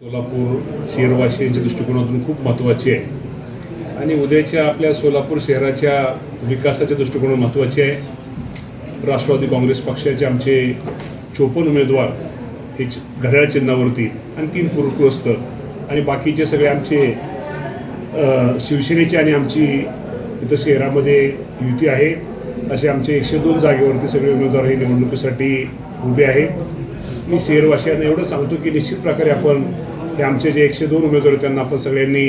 सोलापूर शहरवासियांच्या दृष्टिकोनातून खूप महत्त्वाची आहे. आणि उद्याच्या आपल्या सोलापूर शहराच्या विकासाच्या दृष्टिकोनातून महत्त्वाची आहे. राष्ट्रवादी काँग्रेस पक्षाचे आमचे चोपन्न उमेदवार हे घड्याळ चिन्हावरती आणि तीन पूरग्रस्त आणि बाकीचे सगळे आमचे शिवसेनेचे आणि आमची इथं शहरामध्ये युती आहे. असे आमचे एकशे दोन जागेवरती सगळे उमेदवार हे निवडणुकीसाठी उभे आहेत. मी शहरवासियांना एवढं सांगतो की निश्चित प्रकारे आपण हे आमचे जे एकशे दोन उमेदवार आहेत त्यांना आपण सगळ्यांनी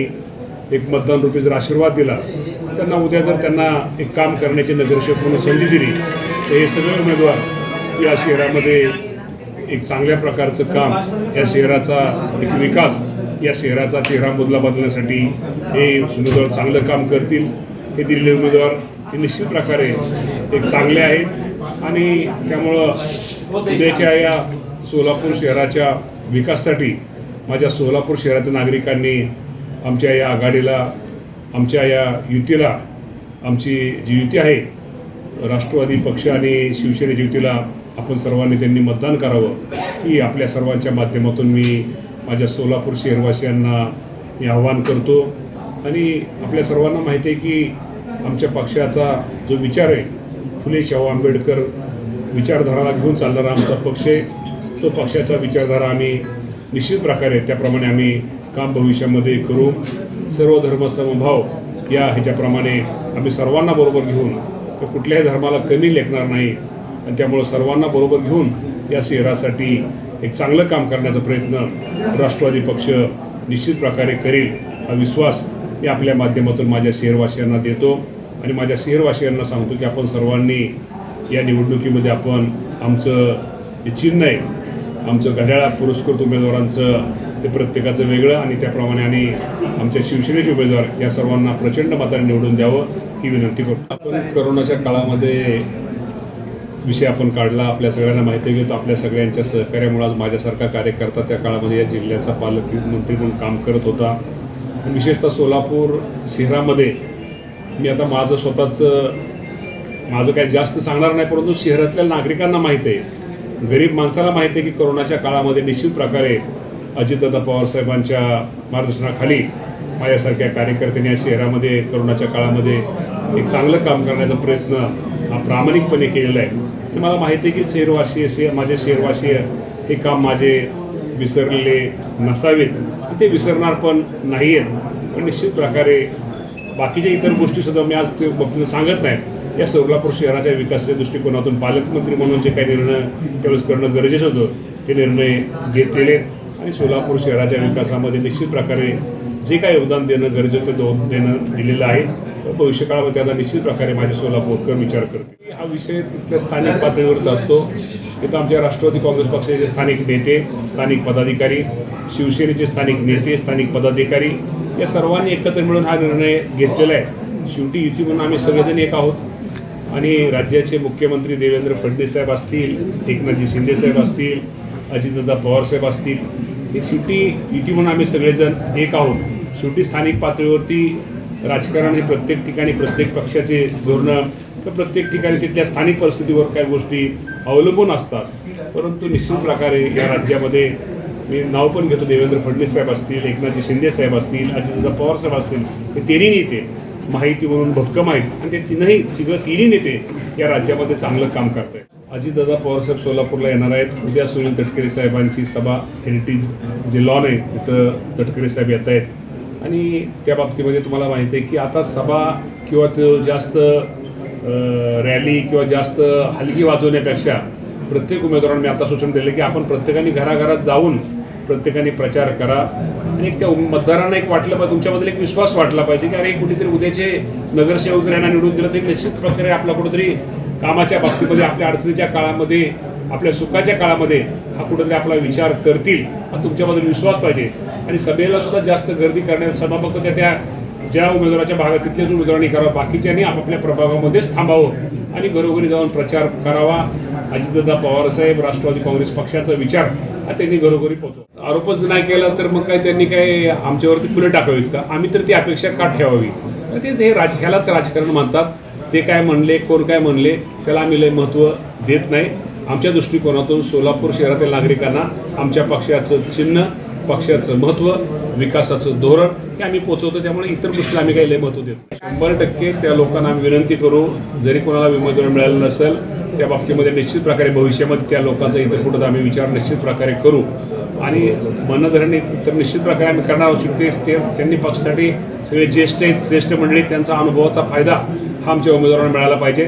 एक मतदान रूपी जर आशीर्वाद दिला त्यांना उद्या जर त्यांना एक काम करण्याची नगरसेवक म्हणून संधी दिली तर हे सगळे उमेदवार या शहरामध्ये एक चांगल्या प्रकारचं काम या शहराचा एक विकास या शहराचा चेहरा बदला बदलण्यासाठी हे उमेदवार चांगलं काम करतील. हे दिलेले उमेदवार हे निश्चित प्रकारे एक चांगले आहेत. आणि त्यामुळं उद्याच्या या सोलापूर शहराच्या विकासासाठी माझ्या सोलापूर शहरातील नागरिकांनी आमच्या या आघाडीला आमच्या या युतीला आमची जी युती आहे राष्ट्रवादी पक्ष आणि शिवसेनेच्या युतीला आपण सर्वांनी त्यांनी मतदान करावं ही आपल्या सर्वांच्या माध्यमातून मी माझ्या सोलापूर शहरवासियांना मी आव्हान करतो. आणि आपल्या सर्वांना माहिती आहे की आमच्या पक्षाचा जो विचार आहे फुले शाहू आंबेडकर विचारधाराला घेऊन चालणारा आमचा पक्ष आहे. तो पक्षाचा विचारधारा आम्ही निश्चित प्रकारे त्याप्रमाणे आम्ही काम भविष्यामध्ये करू. सर्व धर्म समभाव या ह्याच्याप्रमाणे आम्ही सर्वांना बरोबर घेऊन कुठल्याही धर्माला कमी लेखणार नाही. आणि त्यामुळं सर्वांना बरोबर घेऊन या शहरासाठी एक चांगलं काम करण्याचा प्रयत्न राष्ट्रवादी पक्ष निश्चित प्रकारे करेल. हा विश्वास मी आपल्या माध्यमातून माझ्या शहरवासियांना देतो. आणि माझ्या शहरवासियांना सांगतो की आपण सर्वांनी या निवडणुकीमध्ये आपण आमचं जे चिन्ह आहे आमचं घड्याळा पुरस्कृत उमेदवारांचं ते प्रत्येकाचं वेगळं आणि त्याप्रमाणे आणि आमच्या शिवसेनेचे उमेदवार या सर्वांना प्रचंड मात्र निवडून द्यावं ही विनंती करतो. आपण करोनाच्या काळामध्ये विषय आपण काढला आपल्या सगळ्यांना माहिती घेतो आपल्या सगळ्यांच्या सहकार्यामुळे आज माझ्यासारखा कार्यकर्ता त्या काळामध्ये या जिल्ह्याचा पालकमंत्री म्हणून काम करत होता. आणि विशेषतः सोलापूर शहरामध्ये मी आता माझं स्वतःचं माझं काही जास्त सांगणार नाही परंतु शहरातल्या नागरिकांना माहीत आहे. गरीब माणसाला माहीत आहे की कोरोनाच्या काळामध्ये निश्चित प्रकारे अजितदादा पवारसाहेबांच्या मार्गदर्शनाखाली माझ्यासारख्या कार्यकर्त्यांनी या शहरामध्ये कोरोनाच्या काळामध्ये एक चांगलं काम करण्याचा प्रयत्न हा प्रामाणिकपणे केलेला आहे. आणि मला माहिती आहे की शहरवासी शे माझे शहरवासी हे काम माझे विसरलेले नसावेत. ते विसरणार पण नाही आहेत पण निश्चित प्रकारे बाकीच्या इतर गोष्टीसुद्धा मी आज ते बघतो सांगत नाही. या सोलापूर शहराच्या विकासाच्या दृष्टिकोनातून पालकमंत्री म्हणून जे काही निर्णय त्यावेळेस करणं गरजेचं होतं ते निर्णय घेतलेले आणि सोलापूर शहराच्या विकासामध्ये निश्चित प्रकारे जे काही योगदान देणं गरजेचं होतं ते देणं दिलेलं आहे. तर भविष्यकाळामध्ये त्याचा निश्चित प्रकारे माझे सोलापूरकर विचार करते हा विषय तिथल्या स्थानिक पातळीवरचा असतो. तिथं आमच्या राष्ट्रवादी काँग्रेस पक्षाचे स्थानिक नेते स्थानिक पदाधिकारी शिवसेनेचे स्थानिक नेते स्थानिक पदाधिकारी या सर्वांनी एकत्र मिळून हा निर्णय घेतलेला आहे. शेवटी युती म्हणून आम्ही सगळेजण एक आहोत. आणि राज्याचे मुख्यमंत्री देवेंद्र फडणवीस साहेब असतील एकनाथजी शिंदे साहेब असतील अजितदादा पवार साहेब असतील हे शेवटी युती म्हणून आम्ही सगळेजण एक आहोत. शेवटी स्थानिक पातळीवरती राजकारण हे प्रत्येक ठिकाणी प्रत्येक पक्षाचे धोरणं किंवा प्रत्येक ठिकाणी तिथल्या स्थानिक परिस्थितीवर काही गोष्टी अवलंबून असतात. परंतु निश्चित प्रकारे या राज्यामध्ये मी नाव पण घेतो देवेंद्र फडणवीस साहेब असतील एकनाथजी शिंदे साहेब असतील अजितदादा पवार साहेब असतील हे तेही नेते माहितीवरून भक्कम आहेत. आणि ते तिन्ही तिघं तिन्ही नेते या राज्यामध्ये चांगलं काम करत आहेत अजितदादा पवारसाहेब सोलापूरला येणार आहेत. उद्या सुनील तटकरे साहेबांची सभा हेरिटेज जे लॉन आहे तिथं तटकरे साहेब येत आहेत. आणि त्या बाबतीमध्ये तुम्हाला माहिती आहे की आता सभा किंवा तो जास्त रॅली किंवा जास्त हलगी वाजवण्यापेक्षा प्रत्येक उमेदवारांनी आता सूचना दिलं की आपण प्रत्येकाने घराघरात जाऊन प्रत्येकाने प्रचार करा. आणि त्या मतदारांना एक वाटलं पाहिजे तुमच्याबद्दल एक विश्वास वाटला पाहिजे की अरे कुठेतरी उद्याचे नगरसेवक जर यांना निवडून दिलं तरी निश्चित प्रकारे आपला कुठेतरी कामाच्या बाबतीमध्ये आपल्या अडचणीच्या काळामध्ये आपल्या सुखाच्या काळामध्ये हा कुठेतरी आपला विचार करतील हा तुमच्याबद्दल विश्वास पाहिजे. आणि सभेला सुद्धा जास्त गर्दी करण्या सभा त्या त्या ज्या उमेदवाराच्या भागात तिथल्याच उमेदवारांनी करावं बाकीच्यांनी आपापल्या प्रभागामध्येच थांबावं आणि घरोघरी जाऊन प्रचार करावा. अजितदादा पवारसाहेब राष्ट्रवादी काँग्रेस पक्षाचा विचार हा त्यांनी घरोघरी पोहोचव. आरोपच नाही केला तर मग काय त्यांनी काय आमच्यावरती फुलं टाकावीत का? आम्ही तर ती अपेक्षा का ठेवावी? तर ते हे राज ह्यालाच राजकारण म्हणतात. ते काय म्हणले कोण काय म्हणले त्याला आम्ही लय महत्त्व देत नाही. आमच्या दृष्टिकोनातून सोलापूर शहरातील नागरिकांना आमच्या पक्षाचं चिन्ह पक्षाचं महत्त्व विकासाचं धोरण हे आम्ही पोचवतो. त्यामुळे इतर गोष्टीला आम्ही काही लय महत्त्व देतो शंभर टक्के त्या लोकांना आम्ही विनंती करू जरी कोणाला उमेदवारी मिळालं नसेल त्या बाबतीमध्ये निश्चित प्रकारे भविष्यामध्ये त्या लोकांचा इतर कुठं आम्ही विचार निश्चित प्रकारे करू. आणि मनधरणी तर निश्चित प्रकारे आम्ही करणार असू तेच ते त्यांनी पक्षासाठी सगळे ज्येष्ठ आहेत श्रेष्ठ मंडळी त्यांचा अनुभवाचा फायदा हा आमच्या उमेदवारांना मिळाला पाहिजे.